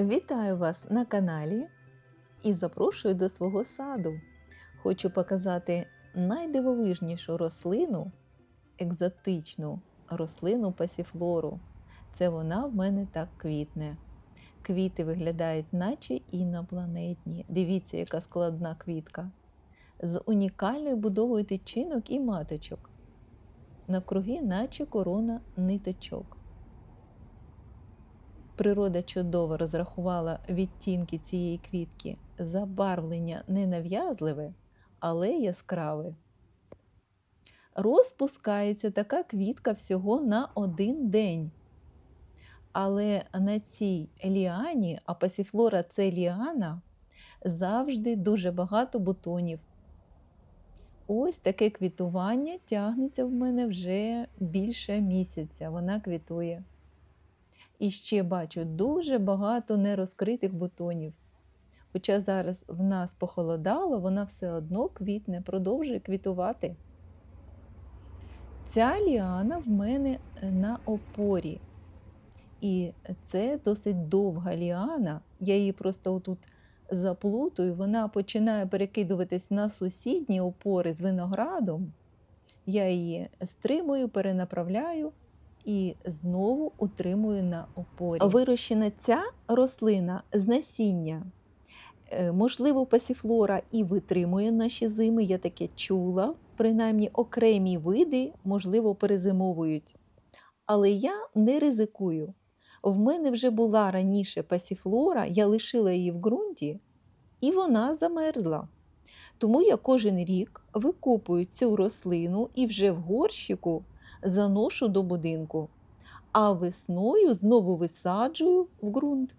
Вітаю вас на каналі і запрошую до свого саду. Хочу показати найдивовижнішу рослину, екзотичну рослину пасіфлору. Це вона в мене так квітне. Квіти виглядають, наче інопланетні. Дивіться, яка складна квітка. З унікальною будовою тичинок і маточок. Навкруги, наче корона ниточок. Природа чудово розрахувала відтінки цієї квітки. Забарвлення не нав'язливе, але яскраве. Розпускається така квітка всього на один день. Але на цій ліані, а пасіфлора це ліана, завжди дуже багато бутонів. Ось таке квітування тягнеться в мене вже більше місяця. Вона квітує. І ще бачу дуже багато нерозкритих бутонів. Хоча зараз в нас похолодало, вона все одно квітне, продовжує квітувати. Ця ліана в мене на опорі. І це досить довга ліана. Я її просто отут заплутую, вона починає перекидуватись на сусідні опори з виноградом. Я її стримую, перенаправляю і знову утримую на опорі. Вирощена ця рослина з насіння. Е, Можливо, пасіфлора і витримує наші зими, я таке чула. Принаймні окремі види, можливо, перезимовують. Але я не ризикую. В мене вже була раніше пасіфлора, я лишила її в ґрунті, і вона замерзла. Тому я кожен рік викопую цю рослину і вже в горщику заношу до будинку, а весною знову висаджую в ґрунт.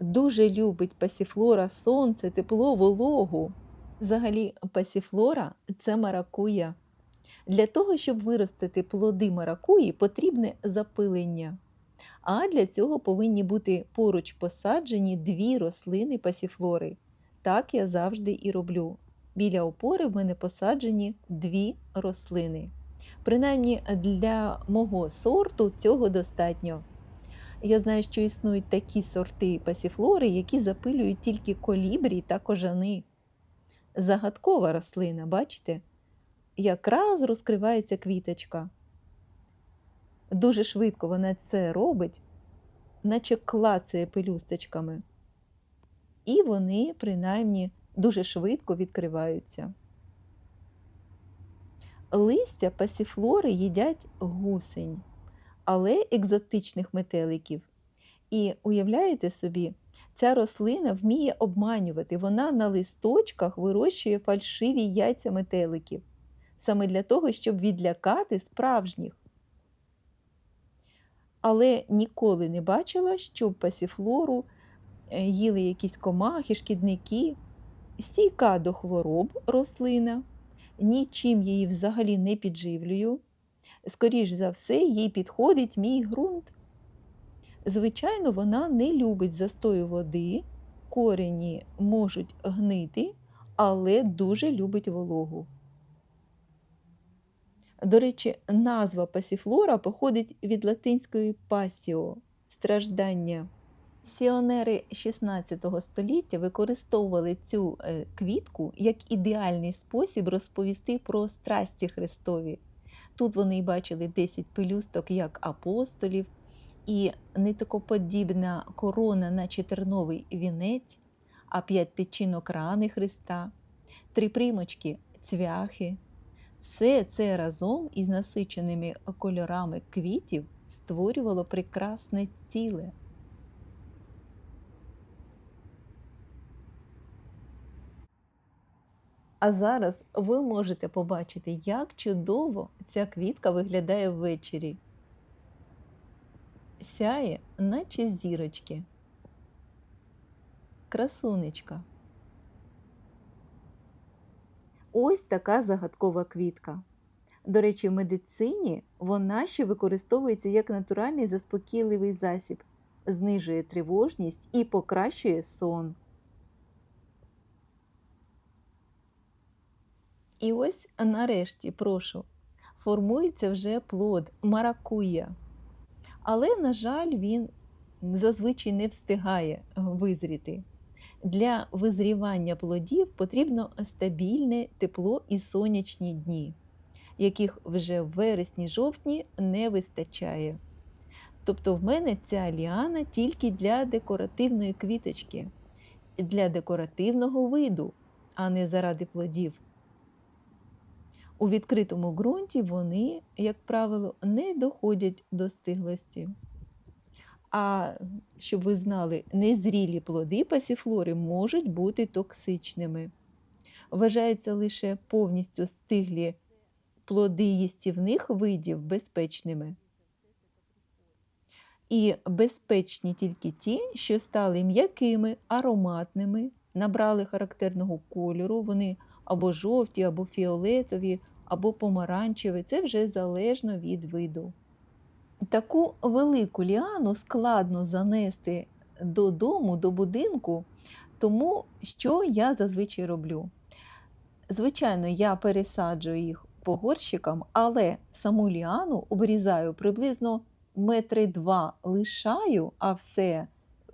Дуже любить пасіфлора сонце, тепло, вологу. Взагалі, пасіфлора це маракуя. Для того, щоб виростити плоди маракуї, потрібне запилення. А для цього повинні бути поруч посаджені дві рослини пасіфлори. Так я завжди і роблю. Біля опори в мене посаджені дві рослини. Принаймні для мого сорту цього достатньо. Я знаю, що існують такі сорти пасіфлори, які запилюють тільки колібрі та кожани. Загадкова рослина, бачите? Якраз розкривається квіточка. Дуже швидко вона це робить, наче клацає пелюсточками. І вони, принаймні, дуже швидко відкриваються. Листя пасіфлори їдять гусень, але екзотичних метеликів. І уявляєте собі, ця рослина вміє обманювати. Вона на листочках вирощує фальшиві яйця метеликів, саме для того, щоб відлякати справжніх. Але ніколи не бачила, щоб пасіфлору е, їли якісь комахи, шкідники, стійка до хвороб рослина нічим її взагалі не підживлюю. Скоріш за все, їй підходить мій ґрунт. Звичайно, вона не любить застою води, корені можуть гнити, але дуже любить вологу. До речі, назва пасіфлора походить від латинської пасіо страждання. Сіонери 16 століття використовували цю е, квітку як ідеальний спосіб розповісти про страсті Христові. Тут вони й бачили 10 пелюсток як апостолів, і нитокоподібна корона, наче терновий вінець, а п'ять тичинок рани Христа, три примочки цвяхи. Все це разом із насиченими кольорами квітів створювало прекрасне ціле. А зараз ви можете побачити, як чудово ця квітка виглядає ввечері. Сяє, наче зірочки. Красунечка. Ось така загадкова квітка. До речі, в медицині вона ще використовується як натуральний заспокійливий засіб, знижує тривожність і покращує сон. І ось нарешті, прошу, формується вже плод маракуя. Але, на жаль, він зазвичай не встигає визріти. Для визрівання плодів потрібно стабільне тепло і сонячні дні, яких вже в вересні-жовтні не вистачає. Тобто в мене ця ліана тільки для декоративної квіточки, для декоративного виду, а не заради плодів. У відкритому ґрунті вони, як правило, не доходять до стиглості. А щоб ви знали, незрілі плоди пасіфлори можуть бути токсичними. Вважається лише повністю стиглі плоди їстівних видів безпечними. І безпечні тільки ті, що стали м'якими, ароматними, набрали характерного кольору, вони або жовті, або фіолетові, або помаранчеві. Це вже залежно від виду. Таку велику ліану складно занести додому, до будинку, тому що я зазвичай роблю. Звичайно, я пересаджую їх по горщикам, але саму ліану обрізаю приблизно метри два лишаю, а все,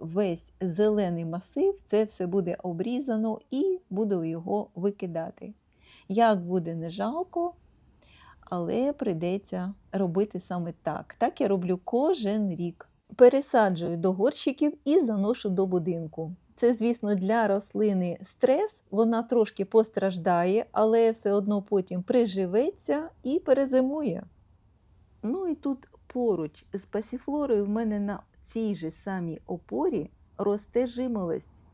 весь зелений масив, це все буде обрізано і буду його викидати. Як буде не жалко, але прийдеться робити саме так. Так я роблю кожен рік. Пересаджую до горщиків і заношу до будинку. Це, звісно, для рослини стрес, вона трошки постраждає, але все одно потім приживеться і перезимує. Ну і тут поруч з пасіфлорою в мене на цій же самій опорі росте жимолость.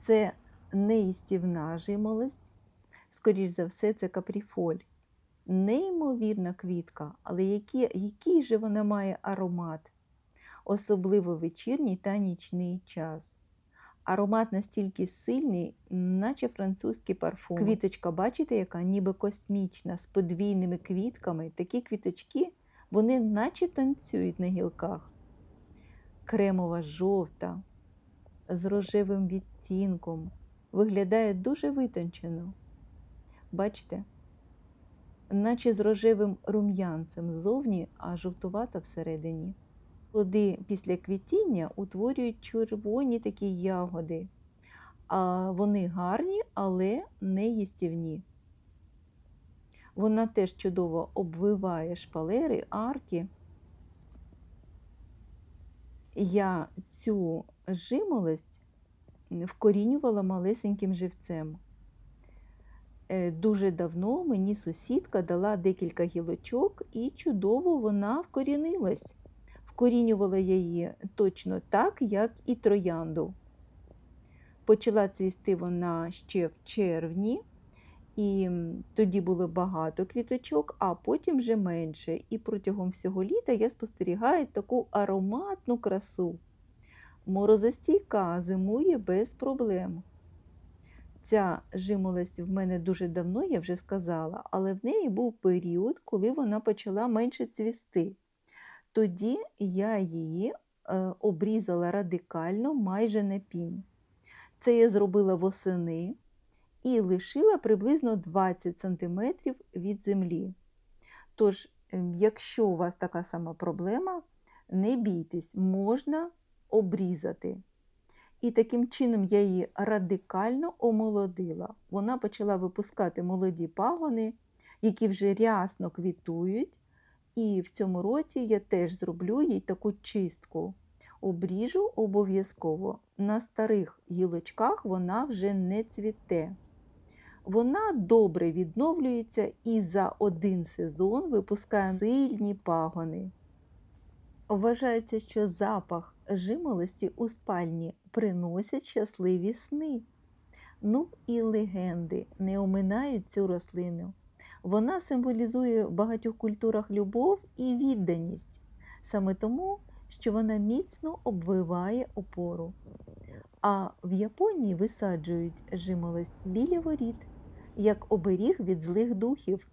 Це неїстівна жимолость, скоріш за все, це капріфоль. Неймовірна квітка, але який, який же вона має аромат, особливо вечірній та нічний час. Аромат настільки сильний, наче французький парфум. Квіточка, бачите, яка ніби космічна, з подвійними квітками. Такі квіточки, вони наче танцюють на гілках. Кремова жовта, з рожевим відтінком. Виглядає дуже витончено. Бачите? Наче з рожевим рум'янцем ззовні, а жовтувата всередині. Плоди після квітіння утворюють червоні такі ягоди. А Вони гарні, але не їстівні. Вона теж чудово обвиває шпалери, арки. Я цю жимолость вкорінювала малесеньким живцем. Е, Дуже давно мені сусідка дала декілька гілочок і чудово вона вкорінилась. Вкорінювала я її точно так, як і троянду. Почала цвісти вона ще в червні, і тоді було багато квіточок, а потім вже менше. І протягом всього літа я спостерігаю таку ароматну красу. Морозостійка зимує без проблем. Ця жимолость в мене дуже давно, я вже сказала, але в неї був період, коли вона почала менше цвісти. Тоді я її е, обрізала радикально майже на пінь. Це я зробила восени і лишила приблизно 20 см від землі. Тож, ем, якщо у вас така сама проблема, не бійтесь, можна обрізати. І таким чином я її радикально омолодила. Вона почала випускати молоді пагони, які вже рясно квітують. І в цьому році я теж зроблю їй таку чистку. Обріжу обов'язково. На старих гілочках вона вже не цвіте. Вона добре відновлюється і за один сезон випускає сильні пагони. Вважається, що запах жимолості у спальні приносять щасливі сни. Ну і легенди не оминають цю рослину. Вона символізує в багатьох культурах любов і відданість, саме тому, що вона міцно обвиває опору. А в Японії висаджують жимолость біля воріт, як оберіг від злих духів.